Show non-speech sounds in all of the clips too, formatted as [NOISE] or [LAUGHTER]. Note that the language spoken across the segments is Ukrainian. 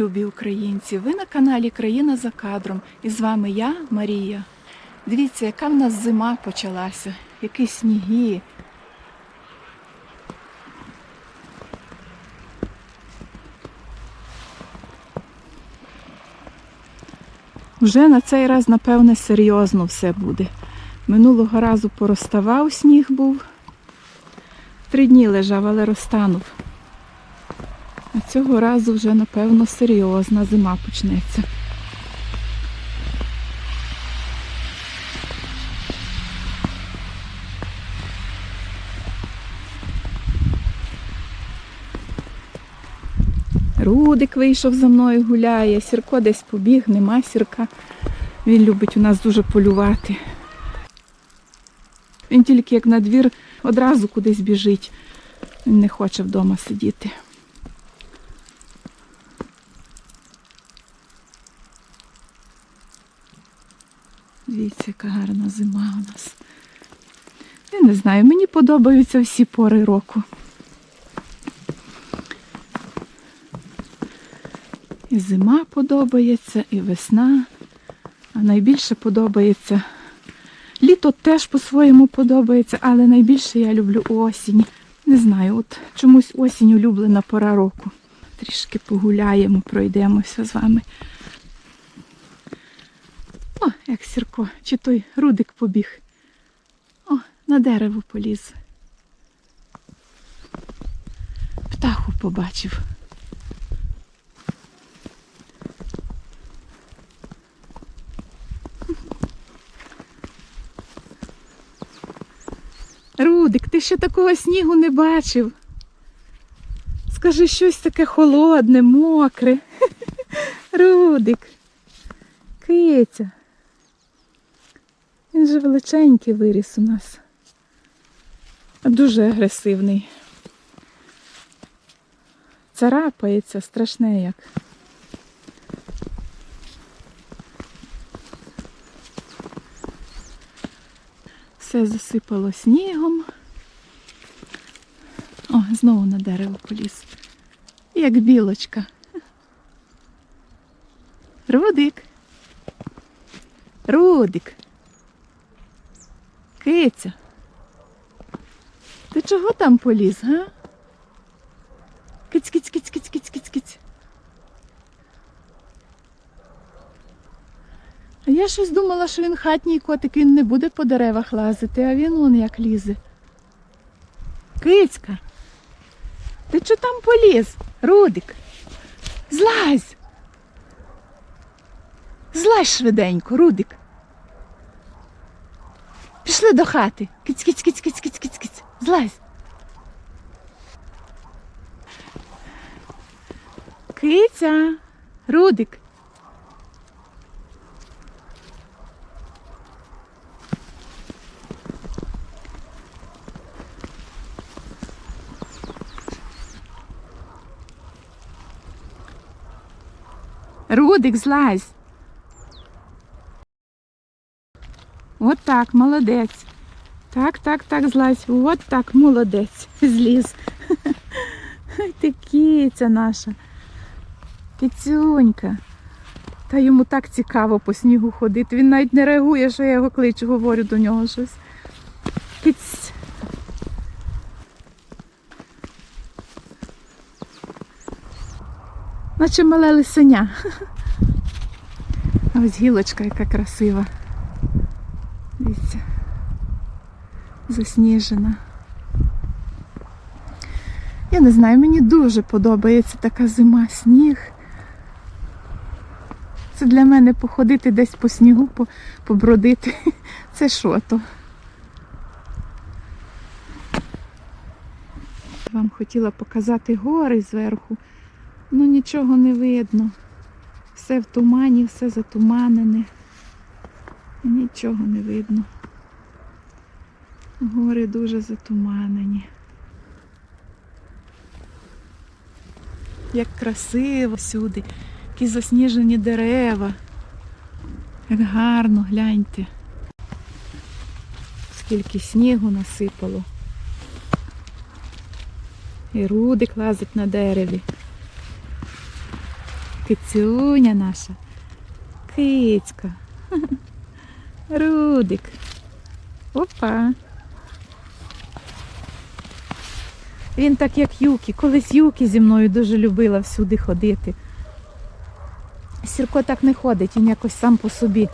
любі українці! Ви на каналі Країна за кадром. І з вами я, Марія. Дивіться, яка в нас зима почалася, які сніги. Вже на цей раз, напевне, серйозно все буде. Минулого разу порозставав сніг був. Три дні лежав, але розтанув. Цього разу вже, напевно, серйозна зима почнеться. Рудик вийшов за мною гуляє, Сірко десь побіг, нема сірка. Він любить у нас дуже полювати. Він тільки як на двір одразу кудись біжить. Він не хоче вдома сидіти. Дивіться, яка гарна зима у нас. Я не знаю, мені подобаються всі пори року. І зима подобається, і весна. А найбільше подобається. Літо теж по-своєму подобається, але найбільше я люблю осінь. Не знаю, от чомусь осінь улюблена пора року. Трішки погуляємо, пройдемося з вами. О, як сірко, чи той рудик побіг. О, на дерево поліз. Птаху побачив. Рудик, ти ще такого снігу не бачив. Скажи щось таке холодне, мокре. [LAUGHS] Рудик. Киця. Він же величенький виріс у нас. Дуже агресивний. Царапається страшне як. Все засипало снігом. О, знову на дерево поліз. Як білочка. Рудик. Рудик. Киця. Ти чого там поліз, га? Киць, киць, киць, киць, киць, киць, киць. А я щось думала, що він хатній котик, він не буде по деревах лазити, а він он як лізе. Кицька. Ти чого там поліз? Рудик? Злазь. Злазь швиденько, Рудик. Пішли до хати. Киць, киць, киць, киць, киць, киць, киць. Злазь. Киця, Рудик. Рудик, злазь. От так, молодець. Так, так, так, злазь. От так, молодець. Зліз. [LAUGHS] Ти киця наша. Кицюнька. Та йому так цікаво по снігу ходити. Він навіть не реагує, що я його кличу, говорю до нього щось. Киць. Наче мале лисеня. [LAUGHS] Ось гілочка яка красива. Дивіться. Засніжена. Я не знаю, мені дуже подобається така зима, сніг. Це для мене походити десь по снігу, побродити. [LAUGHS] Це що то? Вам хотіла показати гори зверху, ну нічого не видно. Все в тумані, все затуманене. Нічого не видно. Гори дуже затуманені. Як красиво всюди, які засніжені дерева. Як гарно, гляньте. Скільки снігу насипало. І рудик лазить на дереві. кицюня наша. Кицька. [LAUGHS] Рудик. Опа. Він так як Юкі. Колись Юкі зі мною дуже любила всюди ходити. Сірко так не ходить, він якось сам по собі.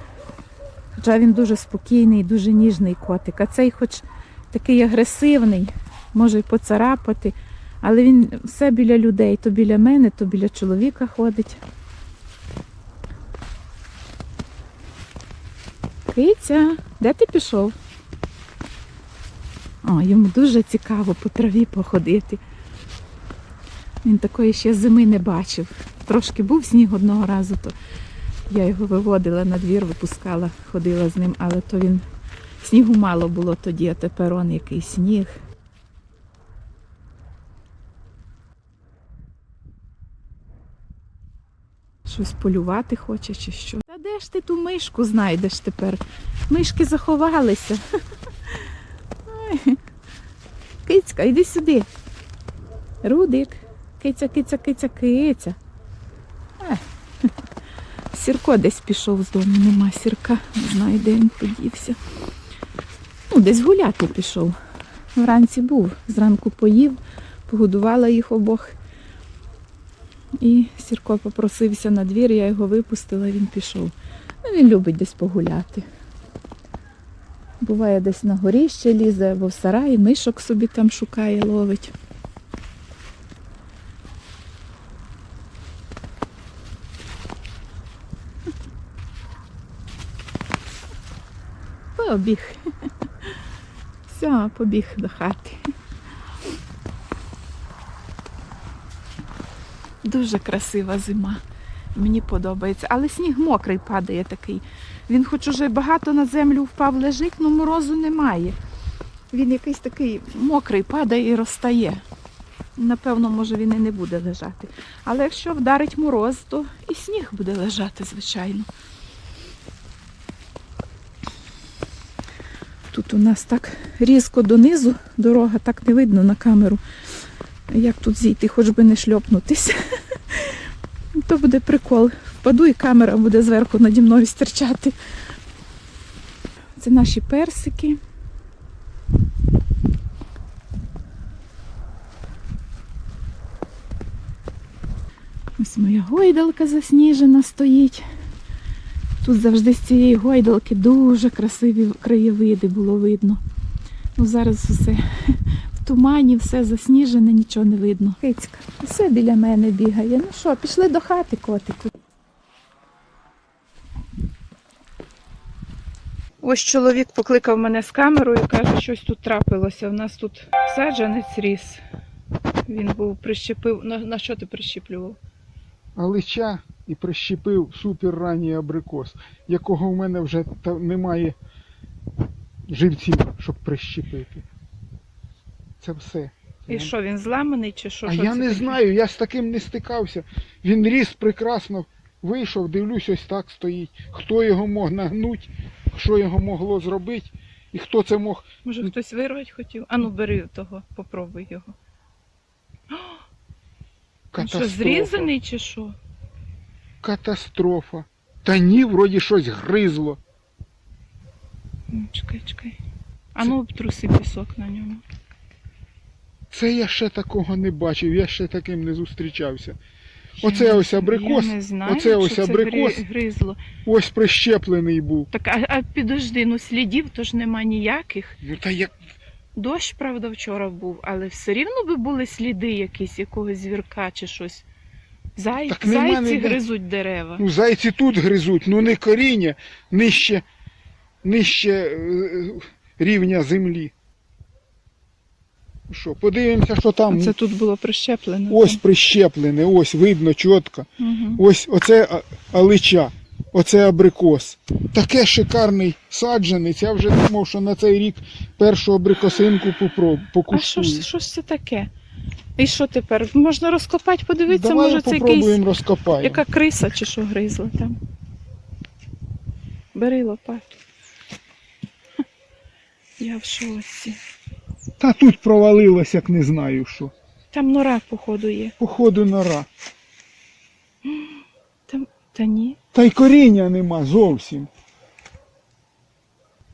Хоча він дуже спокійний, дуже ніжний котик. А цей хоч такий агресивний, може й поцарапати, але він все біля людей, то біля мене, то біля чоловіка ходить. Киця, де ти пішов? О, йому дуже цікаво по траві походити. Він такої ще зими не бачив. Трошки був сніг одного разу, то я його виводила на двір, випускала, ходила з ним, але то він снігу мало було тоді, а тепер он який сніг. Щось полювати хоче чи що. Та де ж ти ту мишку знайдеш тепер? Мишки заховалися. Ой. [LAUGHS] Кицька, йди сюди. Рудик. Киця, киця, киця, киця. Е. [LAUGHS] Сірко десь пішов з дому, нема сірка. Не знаю, де він подівся. Ну, десь гуляти пішов. Вранці був, зранку поїв, погодувала їх обох. І Сірко попросився на двір, я його випустила, він пішов. Ну, він любить десь погуляти. Буває, десь на горі ще лізе, або в сараї, мишок собі там шукає, ловить. Побіг. Все, побіг до хати. Дуже красива зима. Мені подобається. Але сніг мокрий падає такий. Він хоч уже багато на землю впав, лежить, але морозу немає. Він якийсь такий мокрий падає і розтає. Напевно, може він і не буде лежати. Але якщо вдарить мороз, то і сніг буде лежати, звичайно. Тут у нас так різко донизу дорога, так не видно на камеру. Як тут зійти, хоч би не шльопнутися. [LAUGHS] То буде прикол. Впаду і камера буде зверху наді мною стирчати. Це наші персики. Ось моя гойдалка засніжена стоїть. Тут завжди з цієї гойдалки дуже красиві краєвиди було видно. Ну зараз все в тумані, все засніжене, нічого не видно. Кицька, все біля мене бігає. Ну що, пішли до хати, котику. Ось чоловік покликав мене з камерою і каже, щось тут трапилося. У нас тут саджанець ріс. Він був прищепив. На, на що ти прищеплював? Алича і прищепив супер ранній абрикос, якого в мене вже та немає живців, щоб прищепити. Це все. І що, він зламаний чи що? а Що я це не таке? знаю, я з таким не стикався. Він ріс прекрасно, вийшов, дивлюсь, ось так стоїть. Хто його мог нагнути, що його могло зробити, і хто це мог. Може хтось вирвати хотів? Ану, бери того, попробуй його. [GASPS] Він що, зрізаний чи що? Катастрофа. Та ні, вроді щось гризло. М, Чекай, чекай. Ану, обтруси пісок на ньому. Це я ще такого не бачив, я ще таким не зустрічався. Оце ось абрикос, Я не знаю, оце ось що абрикос. гри- гризло. Ось прищеплений був. Так, а, а підожди, ну слідів то ж нема ніяких. Ну та як Дощ, правда, вчора був, але все рівно би були сліди якісь, якогось звірка чи щось. Зай... Так нема Зайці ніде. гризуть дерева. ну, зайці тут гризуть, ну не коріння, нижче, нижче е, рівня землі. Що, подивимося, що там. Це тут було прищеплено. Ось прищеплене, ось видно чітко. Угу. Ось оце алича, оце абрикос. Таке шикарний саджанець. Я вже думав, що на цей рік першу абрикосинку попро- А що ж, що ж це таке? І що тепер? Можна розкопати, подивитися, Давай може це якийсь, розкопаємо. яка криса чи що гризла там. Бери лопату. Я в шоці. Та тут провалилось, як не знаю що. Там нора, походу, є. Походу нора. Та ні, Та й коріння нема зовсім.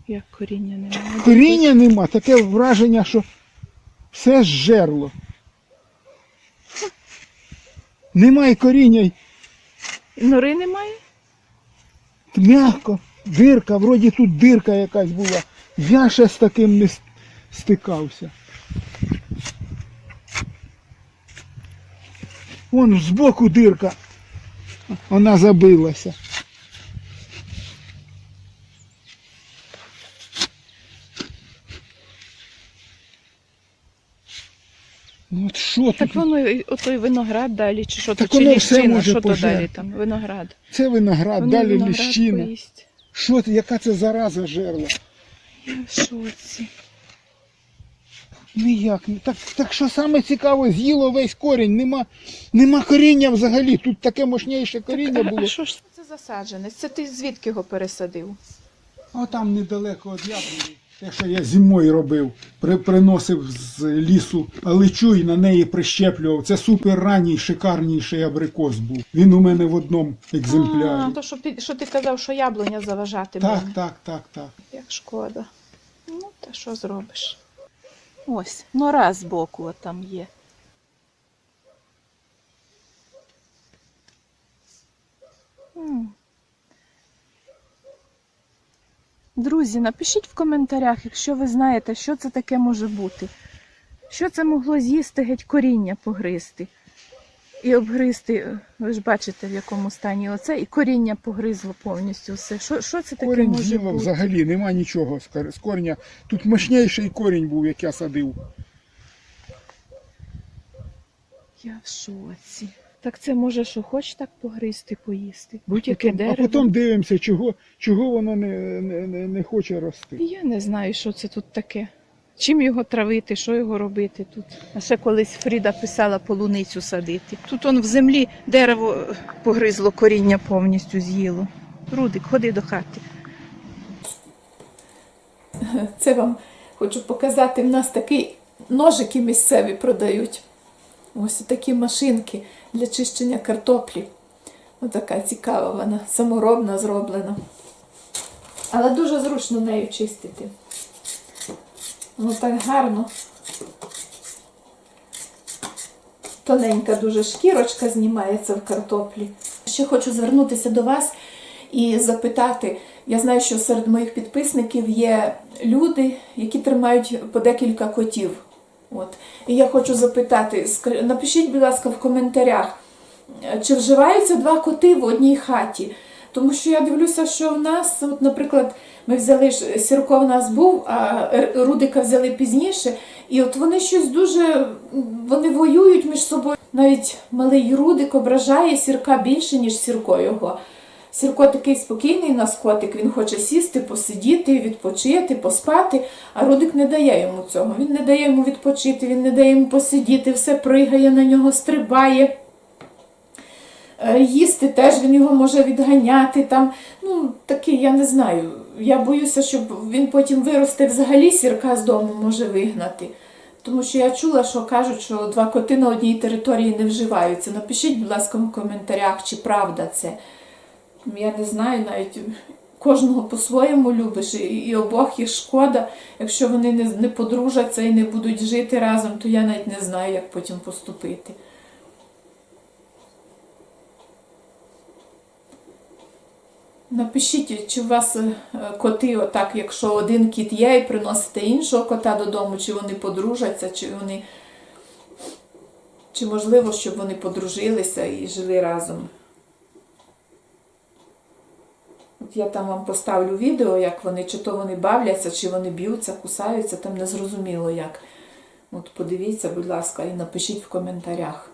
як коріння немає. Коріння нема, таке враження, що все зжерло. Немає коріння, й Нори немає? м'яко, дирка, вроді тут дирка якась була. Я ще з таким не стикався. Вон збоку дирка. Вона забилася. От що тут? Так воно і- отой виноград далі, чи що Так то, чи воно все ліщина, може що то пожерти. далі там? Виноград. Це виноград, Воно далі виноград ліщина. поїсть. Що це, яка це зараза жерла? Я в шоці. Ніяк. Так, так що саме цікаво, з'їло весь корінь, нема, нема коріння взагалі. Тут таке мощніше коріння Так, а- було. А що ж це засадженець? Це ти звідки його пересадив? А там недалеко від яблуні. Те, що я зимою робив, при, приносив з лісу алечу і на неї прищеплював. Це супер ранній, шикарніший абрикос був. Він у мене в одному екземплярі. А, то що, ти- що ти казав, що яблуня заважати Так, буде. так, так, так. Як шкода. Ну, та що зробиш? Ось, нора з боку там є. Друзі, напишіть в коментарях, якщо ви знаєте, що це таке може бути. Що це могло з'їсти геть коріння погризти. І обгризти, ви ж бачите, в якому стані оце, і коріння погризло повністю все. Що, що це таке Корінь може з'їло бути? взагалі, нема нічого з кор- з корня. Тут мощніший корінь був, як я садив. Я в шоці. Так це може, що хоч так погризти, поїсти. Будь-яке Потім- дерево. А потім дивимося, чого, чого воно не, не, не, не хоче рости. Я не знаю, що це тут таке. Чим його травити, що його робити тут. А ще колись Фріда писала полуницю садити. Тут он в землі дерево е, погризло, коріння повністю з'їло. Рудик, ходи до хати. Це вам хочу показати. В нас такі ножики місцеві продають. Ось такі машинки для чищення картоплі. Ось така цікава вона, саморобна зроблена. Але дуже зручно нею чистити. Воно так гарно. Тоненька дуже шкірочка знімається в картоплі. Ще хочу звернутися до вас і запитати. Я знаю, що серед моїх підписників є люди, які тримають по декілька котів. От. І я хочу запитати, напишіть, будь ласка, в коментарях, чи вживаються два коти в одній хаті? Тому що я дивлюся, що в нас, от, наприклад, ми взяли Сірко в нас був, а Рудика взяли пізніше, і от вони щось дуже вони воюють між собою. Навіть малий Рудик ображає Сірка більше, ніж Сірко його. Сірко такий спокійний у нас котик, він хоче сісти, посидіти, відпочити, поспати, а Рудик не дає йому цього. Він не дає йому відпочити, він не дає йому посидіти, все пригає на нього, стрибає. Е, Їсти теж він його може відганяти. Там, ну, такий, я не знаю. Я боюся, щоб він потім виросте взагалі сірка з дому може вигнати. Тому що я чула, що кажуть, що два коти на одній території не вживаються. Напишіть, будь ласка, в коментарях, чи правда це. Я не знаю, навіть кожного по-своєму любиш, і, обох їх шкода. Якщо вони не подружаться і не будуть жити разом, то я навіть не знаю, як потім поступити. Напишіть, чи у вас е, коти, отак, якщо один кіт є і приносите іншого кота додому, чи вони подружаться, чи вони. Чи можливо, щоб вони подружилися і жили разом. От я там вам поставлю відео, як вони, чи то вони бавляться, чи вони б'ються, кусаються, там не зрозуміло як. От подивіться, будь ласка, і напишіть в коментарях.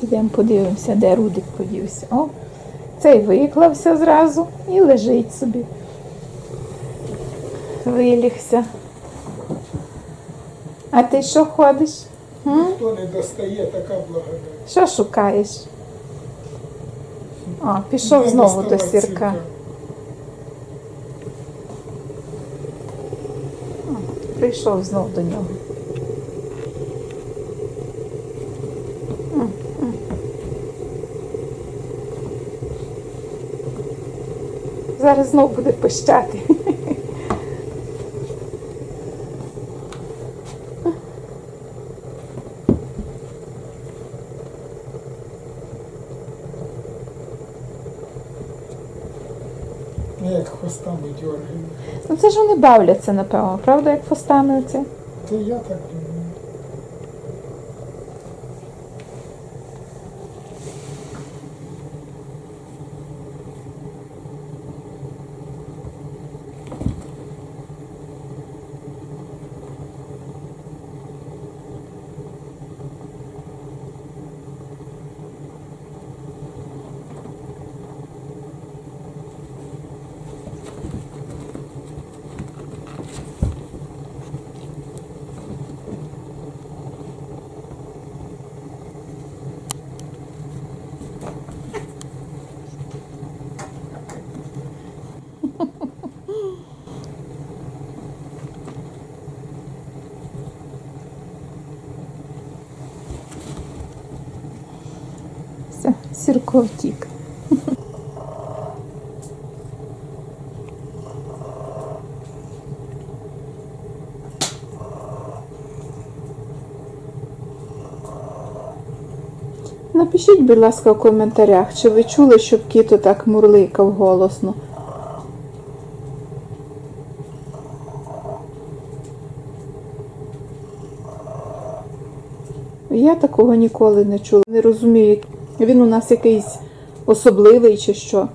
Підемо подивимося, де Рудик подівся. О, цей виклався зразу і лежить собі. Вилігся. А ти що ходиш? М? Хто не достає, така благодать. Що шукаєш? А, пішов знову до сірка. Прийшов знов до нього. Зараз знов буде пищати. Як хвостами дергає. Ну це ж вони бавляться, напевно, правда, як фостами оце? Та я так думаю. Все, сірко втік. [LAUGHS] Напишіть, будь ласка, в коментарях, чи ви чули, щоб кіт так мурликав голосно. Я такого ніколи не чула. Не розумію, він у нас якийсь особливий чи що.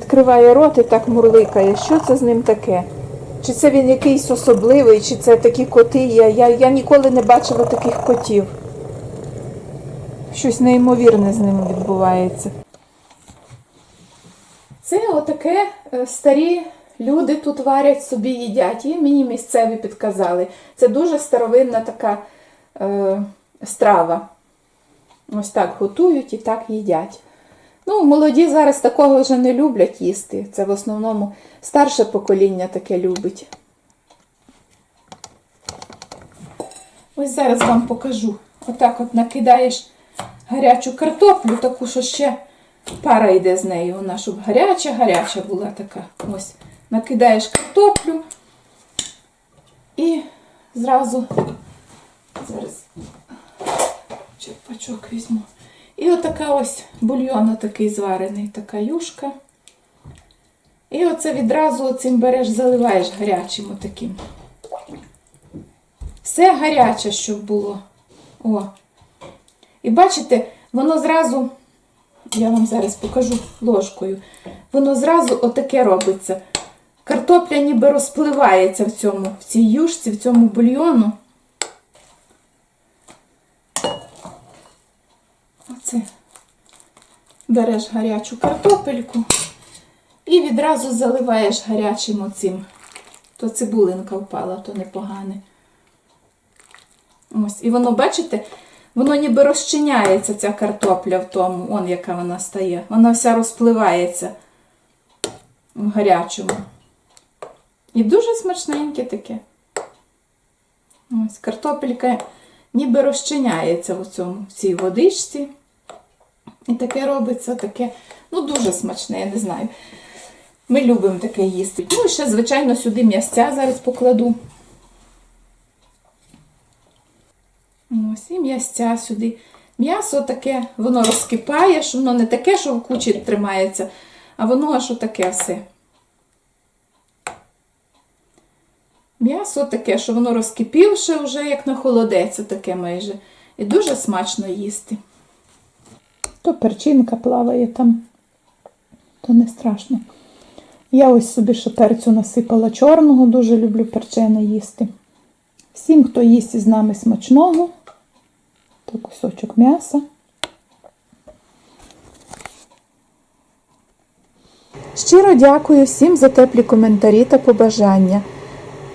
Відкриває рот і так мурликає. Що це з ним таке? Чи це він якийсь особливий, чи це такі коти є? Я, я ніколи не бачила таких котів. Щось неймовірне з ними відбувається. Це отаке е, старі люди тут варять собі їдять. І мені місцеві підказали. Це дуже старовинна така е, страва. Ось так готують і так їдять. Ну, молоді зараз такого вже не люблять їсти. Це в основному старше покоління таке любить. Ось зараз вам покажу. Отак от накидаєш гарячу картоплю, таку, що ще пара йде з нею. Вона, щоб гаряча-гаряча була така. Ось. Накидаєш картоплю і зразу зараз черпачок візьму. І отака ось бульйон такий зварений, така юшка. І оце відразу цим береш, заливаєш гарячим отаким. Все гаряче, щоб було. О. І бачите, воно зразу, я вам зараз покажу ложкою, воно зразу отаке робиться. Картопля ніби розпливається в цьому, в цій юшці, в цьому бульйону. Оце береш гарячу картопельку і відразу заливаєш гарячим оцим. То цибулинка впала, то непогане. Ось, і воно, бачите, воно ніби розчиняється, ця картопля в тому, он яка вона стає. Вона вся розпливається в гарячому. І дуже смачненьке таке. Ось, картопелька ніби розчиняється в цьому, в цій водичці. І таке робиться, таке, ну, дуже смачне, я не знаю. Ми любимо таке їсти. Ну, і ще, звичайно, сюди м'ясця зараз покладу. Ось і м'ясця сюди. М'ясо таке, воно розкипає, що воно не таке, що в кучі тримається, а воно аж таке все. М'ясо таке, що воно розкипівше вже як на холодець, таке майже. І дуже смачно їсти. То перчинка плаває там, то не страшно. Я ось собі ще насипала чорного, дуже люблю перчене їсти. Всім, хто їсть із нами смачного, то кусочок м'яса. Щиро дякую всім за теплі коментарі та побажання.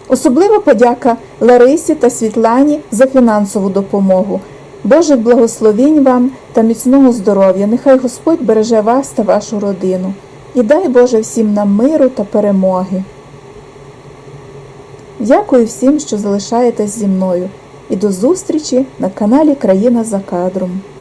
Особлива подяка Ларисі та Світлані за фінансову допомогу. Божих благословінь вам та міцного здоров'я. Нехай Господь береже вас та вашу родину. І дай Боже всім нам миру та перемоги. Дякую всім, що залишаєтесь зі мною. І до зустрічі на каналі Країна за кадром.